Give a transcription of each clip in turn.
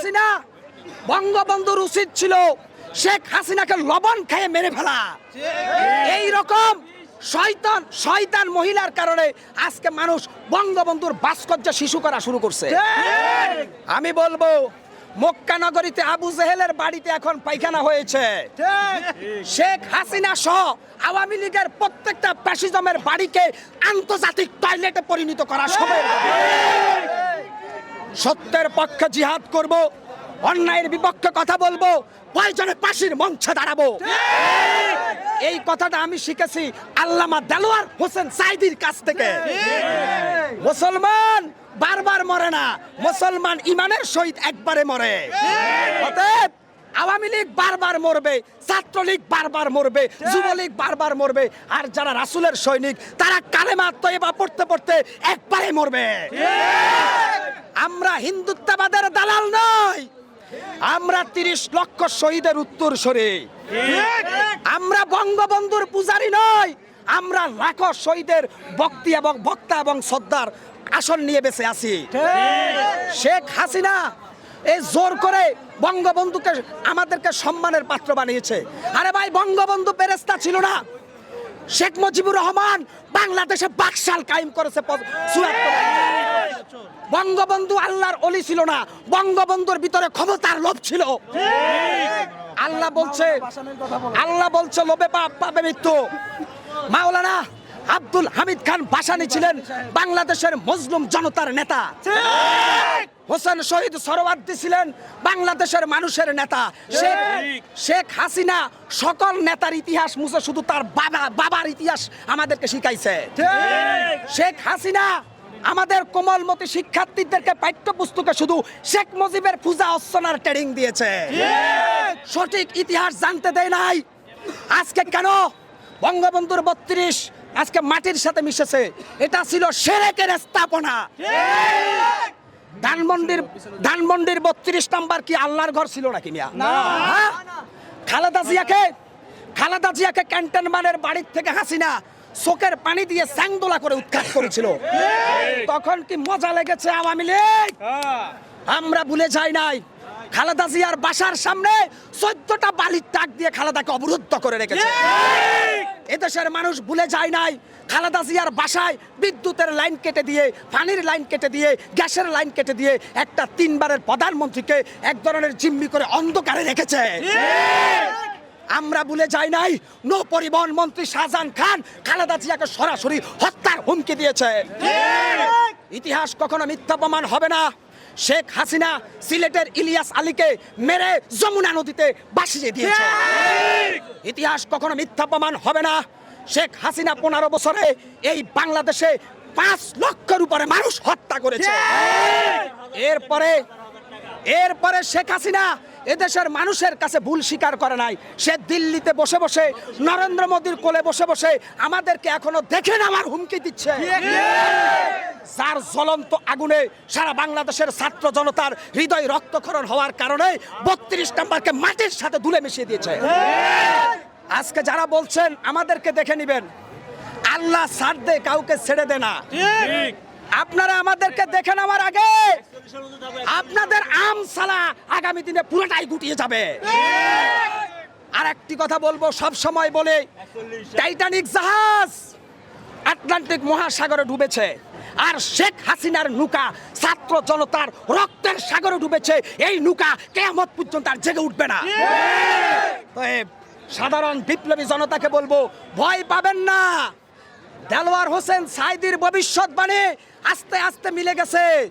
হাসিনা, বঙ্গবন্ধুর উচিত ছিল শেখ হাসিনাকে লবণ খেয়ে মেরে ফেলা। এই রকম শয়তান শয়তান মহিলার কারণে আজকে মানুষ বঙ্গবন্ধুর ভাস্কর্য শিশু করা শুরু করছে। আমি বলব, মক্কা নগরীতে আবু জেহেলের বাড়িতে এখন পায়খানা হয়েছে। শেখ হাসিনা সহ আওয়ামী লীগের প্রত্যেকটা প্যাসিজমের বাড়িকে আন্তর্জাতিক টয়লেটে পরিণত করা সময় সত্যের পক্ষে জিহাদ করব অন্যায়ের বিপক্ষে কথা বলব প্রয়োজনে পাশির মঞ্চে দাঁড়াবো। এই কথাটা আমি শিখেছি আল্লামা দেলোয়ার হোসেন সাইদির কাছ থেকে। মুসলমান বারবার মরে না মুসলমান ইমানের সহিত একবারে মরে। অতএব আওয়ামী লীগ বারবার মরবে ছাত্রলীগ বারবার মরবে যুবলীগ বারবার মরবে আর যারা রাসুলের সৈনিক তারা কালেমা তৈবা পড়তে পড়তে একবারে মরবে। আমরা হিন্দুত্ববাদের দালাল নই। আমরা তিরিশ লক্ষ শহীদের উত্তর সরে। আমরা বঙ্গবন্ধুর পূজারি নই। আমরা লাখো শহীদের বক্তি এবং বক্তা এবং শ্রদ্ধার আসন নিয়ে বেঁচে আছি। শেখ হাসিনা এই জোর করে বঙ্গবন্ধুকে আমাদেরকে সম্মানের পাত্র বানিয়েছে। আরে ভাই, বঙ্গবন্ধু পেরেস্তা ছিল না। শেখ মুজিবুর রহমান বাংলাদেশে বাকশাল কায়েম করেছে চুয়াত্তর বঙ্গবন্ধু আল্লাহর অলি ছিল না, বঙ্গবন্ধুর ভিতরে ক্ষমতার লোভ ছিল। আল্লাহ বলছে আল্লাহ বলছে, লোভে পাপ পাবে মৃত্যু। মাওলানা আব্দুল হামিদ খান বাসানি ছিলেন বাংলাদেশের মজলুম জনতার নেতা। হোসেন শহীদ সরওয়ার্দী ছিলেন বাংলাদেশের মানুষের নেতা। শেখ হাসিনা সকল নেতার ইতিহাস মুছে শুধু তার বাবা, বাবার ইতিহাস আমাদেরকে শিখাইছে। শেখ হাসিনা আমাদের কোমলমতি শিক্ষার্থীদেরকে পাঠ্যপুস্তকে শুধু শেখ মুজিবের পূজা অর্চনার ট্রেনিং দিয়েছে। সঠিক ইতিহাস জানতে দেয় নাই। আজকে কেন? বঙ্গবন্ধুর বত্রিশ আজকে মাটির সাথে মিশেছে। এটা ছিল সেরেকের স্থাপনা। ধানমন্ডির ধানমন্ডির বত্রিশ নাম্বার কি আল্লাহর ঘর ছিল নাকি মিয়া? হ্যাঁ? খালেদা জিয়াকে খালেদা জিয়াকে ক্যান্টনম্যানের বাড়ির থেকে হাসিনা চোখের পানি দিয়ে স্যাংদোলা করে উৎখাত করেছিল। তখন কি মজা লেগেছে আওয়ামী লীগ? আমরা ভুলে যাই নাই। খালেদা জিয়ার বাসার সামনে চোদ্দটা বালির টাক দিয়ে খালেদাকে অবরুদ্ধ করে রেখেছে। এদেশের মানুষ ভুলে যায় নাই। খালেদা জিয়ার বাসায় বিদ্যুতের লাইন কেটে দিয়ে পানির লাইন কেটে দিয়ে গ্যাসের লাইন কেটে দিয়ে একটা তিনবারের প্রধানমন্ত্রীকে এক ধরনের জিম্মি করে অন্ধকারে রেখেছে। আমরা ভুলে যাই নাই। নৌ পরিবহন মন্ত্রী শাহজাহান খান খালেদা জিয়াকে সরাসরি হত্যার হুমকি দিয়েছে। ইতিহাস কখনো মিথ্যা প্রমাণ হবে না। শেখ হাসিনা সিলেটের ইলিয়াস আলীকে মেরে যমুনা নদীতে বাসিয়ে দিয়েছে। ইতিহাস কখনো মিথ্যা প্রমাণ হবে না। শেখ হাসিনা পনেরো বছরে এই বাংলাদেশে পাঁচ লক্ষের উপরে মানুষ হত্যা করেছে। এরপরে এরপরে শেখ হাসিনা এদেশের মানুষের কাছে ভুল স্বীকার করে নাই। সে দিল্লিতে বসে বসে নরেন্দ্র মোদীর কোলে বসে বসে আমাদেরকে এখনও দেখে নেওয়ার হুমকি দিচ্ছে। যার জ্বলন্ত আগুনে সারা বাংলাদেশের ছাত্র জনতার হৃদয় রক্তক্ষরণ হওয়ার কারণে বত্রিশ নাম্বারকে মাটির সাথে ধুলে মিশিয়ে দিয়েছে। আজকে যারা বলছেন আমাদেরকে দেখে নিবেন। আল্লাহ ছাড় দে কাউকে ছেড়ে দে না। আপনারা আমাদেরকে দেখে নেওয়ার আগে আপনাদের আম সালা আগামী দিনে পুরোটাই গুটিয়ে যাবে। আর একটি কথা বলব, সব সময় বলে টাইটানিক জাহাজ আটলান্টিক মহাসাগরে ডুবেছে, আর শেখ হাসিনার নৌকা ছাত্র জনতার রক্তের সাগরে ডুবেছে, এই নৌকা কেয়ামত পর্যন্ত আর জেগে উঠবে না। সাধারণ বিপ্লবী জনতাকে বলব, ভয় পাবেন না। দেলোয়ার হোসেন সাইদির ভবিষ্যৎবাণী আস্তে আস্তে মিলে গেছে।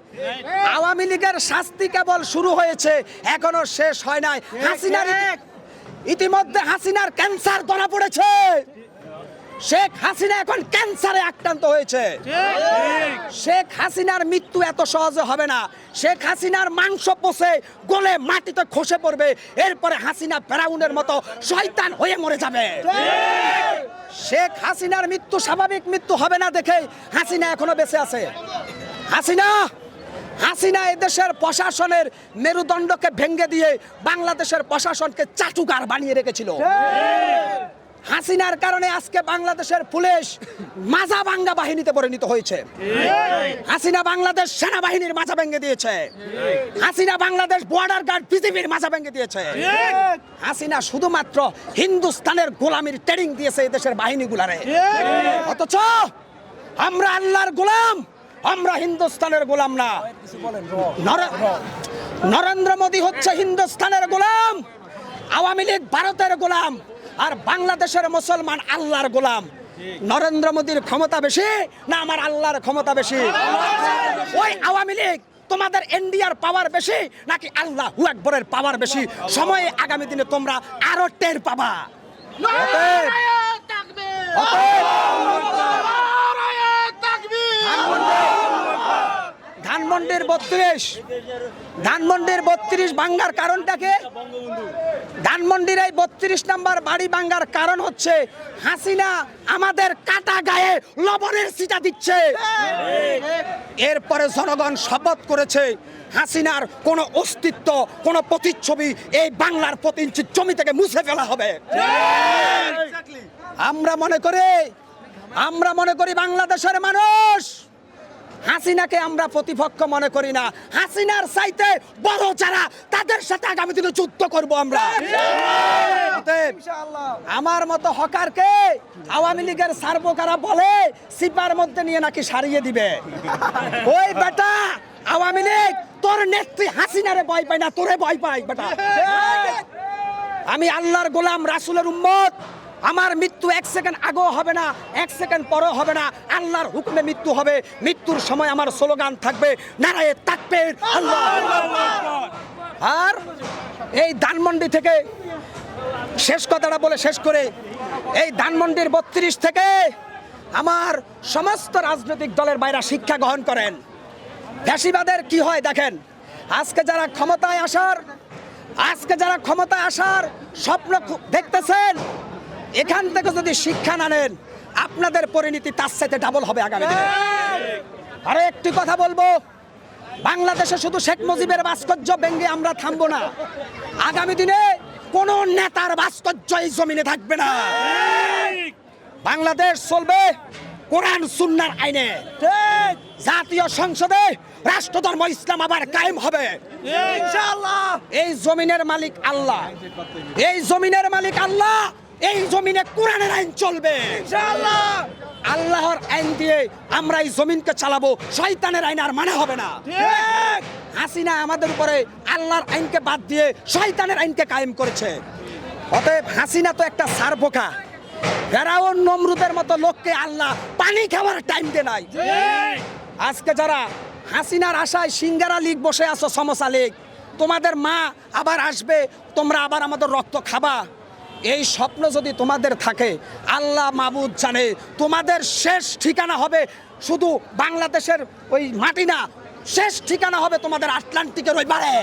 আওয়ামী লীগের শাস্তি কেবল শুরু হয়েছে এখনও শেষ হয় নাই। হাসিনার ইতি- ইতিমধ্যে হাসিনার ক্যান্সার ধরা পড়েছে। শেখ হাসিনা এখন ক্যান্সারে আক্রান্ত হয়েছে। শেখ হাসিনার মৃত্যু এত সহজে হবে না। শেখ হাসিনার মাংস পচে গলে মাটিতে খসে পড়বে। এরপরে হাসিনা ফেরাউনের মতো শয়তান হয়ে মরে যাবে। শেখ হাসিনার মৃত্যু স্বাভাবিক মৃত্যু হবে না দেখে হাসিনা এখনও বেঁচে আছে। হাসিনা হাসিনা এদেশের প্রশাসনের মেরুদণ্ডকে ভেঙে দিয়ে বাংলাদেশের প্রশাসনকে চাটুকার বানিয়ে রেখেছিল। হাসিনার কারণে আজকে বাংলাদেশের পুলিশ মাজা বাঙ্গা বাহিনীতে পরিণত হয়েছে। হাসিনা বাংলাদেশ সেনাবাহিনীর মাজা ভেঙে দিয়েছে। হাসিনা বাংলাদেশ বর্ডার গার্ড বিজেপির মাজা ভেঙে দিয়েছে। হাসিনা শুধুমাত্র হিন্দুস্তানের গোলামির ট্রেনিং দিয়েছে এই দেশের বাহিনীগুলারে। অথচ আমরা আল্লাহর গোলাম, আমরা হিন্দুস্তানের গোলাম না। নরেন্দ্র মোদী হচ্ছে হিন্দুস্তানের গোলাম, আওয়ামী লীগ ভারতের গোলাম। আর বাংলাদেশের মুসলমান আল্লাহর গোলাম। নরেন্দ্র মোদীর ক্ষমতা বেশি না আমার আল্লাহর ক্ষমতা বেশি? ওই আওয়ামী লীগ তোমাদের ইন্ডিয়ার পাওয়ার বেশি নাকি আল্লাহ আকবরের পাওয়ার বেশি? সময়ে আগামী দিনে তোমরা আরও টের পাবা অতএব- অতএব ধানমন্ডির বত্রিশ ধানমন্ডির বত্রিশ ভাঙ্গার কারণটাকে ধানমন্ডির এই বত্রিশ নাম্বার বাড়ি ভাঙ্গার কারণ হচ্ছে হাসিনা আমাদের কাটা গায়ে লবণের সিটা দিচ্ছে। এরপরে জনগণ শপথ করেছে হাসিনার কোনো অস্তিত্ব কোনো প্রতিচ্ছবি এই বাংলার প্রতি ইঞ্চি জমি থেকে মুছে ফেলা হবে। আমরা মনে করি আমরা মনে করি বাংলাদেশের মানুষ হাসিনাকে আমরা প্রতিপক্ষ মনে করি না। হাসিনার চাইতে বড় যারা তাদের সাথে আগামী দিনে যুদ্ধ করব আমরা। আমার মতো হকারকে আওয়ামী লীগের সার্বকারা বলে সিপার মধ্যে নিয়ে নাকি সারিয়ে দিবে। ওই বেটা আওয়ামী লীগ তোর নেত্রী হাসিনারে ভয় পায় না তোরে ভয় পাই বেটা। আমি আল্লাহর গোলাম রাসুলের উম্মত। আমার মৃত্যু এক সেকেন্ড আগেও হবে না এক সেকেন্ড পরও হবে না। আল্লাহর হুকুমে মৃত্যু হবে। মৃত্যুর সময় আমার স্লোগান থাকবে নারায়ে তাকবে আল্লাহ আর এই ধানমন্ডি থেকে শেষ কথাটা বলে শেষ করে এই ধানমন্ডির বত্রিশ থেকে আমার সমস্ত রাজনৈতিক দলের বাইরা শিক্ষা গ্রহণ করেন। ফ্যাসিবাদের কি হয় দেখেন আজকে যারা ক্ষমতায় আসার আজকে যারা ক্ষমতায় আসার স্বপ্ন দেখতেছেন এখান থেকে যদি শিক্ষা না নেন আপনাদের পরিণতি তার সাথে ডাবল হবে আগামী দিনে। আরও একটি কথা বলব বাংলাদেশে শুধু শেখ মুজিবের ভাস্কর্য ব্যঙ্গে আমরা থামবো না। আগামী দিনে কোন নেতার ভাস্কর্য এই জমিনে থাকবে না। বাংলাদেশ চলবে কোরআন সুন্নার আইনে। জাতীয় সংসদে রাষ্ট্রধর্ম ইসলাম আবার কায়েম হবে। এই জমিনের মালিক আল্লাহ। এই জমিনের মালিক আল্লাহ। এই জমিনে কোরআনের আইন চলবে। আল্লাহর আইন দিয়ে আমরা এই জমিনকে চালাবো শয়তানের আইন আর মানে হবে না। হাসিনা আমাদের উপরে আল্লাহর আইনকে বাদ দিয়ে শয়তানের আইনকে কায়েম করেছে। অতএব হাসিনা তো একটা সারবোকা ফেরাউন নমরুদের মতো লোককে আল্লাহ পানি খাওয়ার টাইম দে নাই। আজকে যারা হাসিনার আশায় সিঙ্গারা লীগ বসে আছো সমসা লীগ তোমাদের মা আবার আসবে তোমরা আবার আমাদের রক্ত খাবা। এই স্বপ্ন যদি তোমাদের থাকে, আল্লাহ মাবুদ জানে, তোমাদের শেষ ঠিকানা হবে শুধু বাংলাদেশের ওই মাটি না, শেষ ঠিকানা হবে তোমাদের আটলান্টিকের ওই বারে।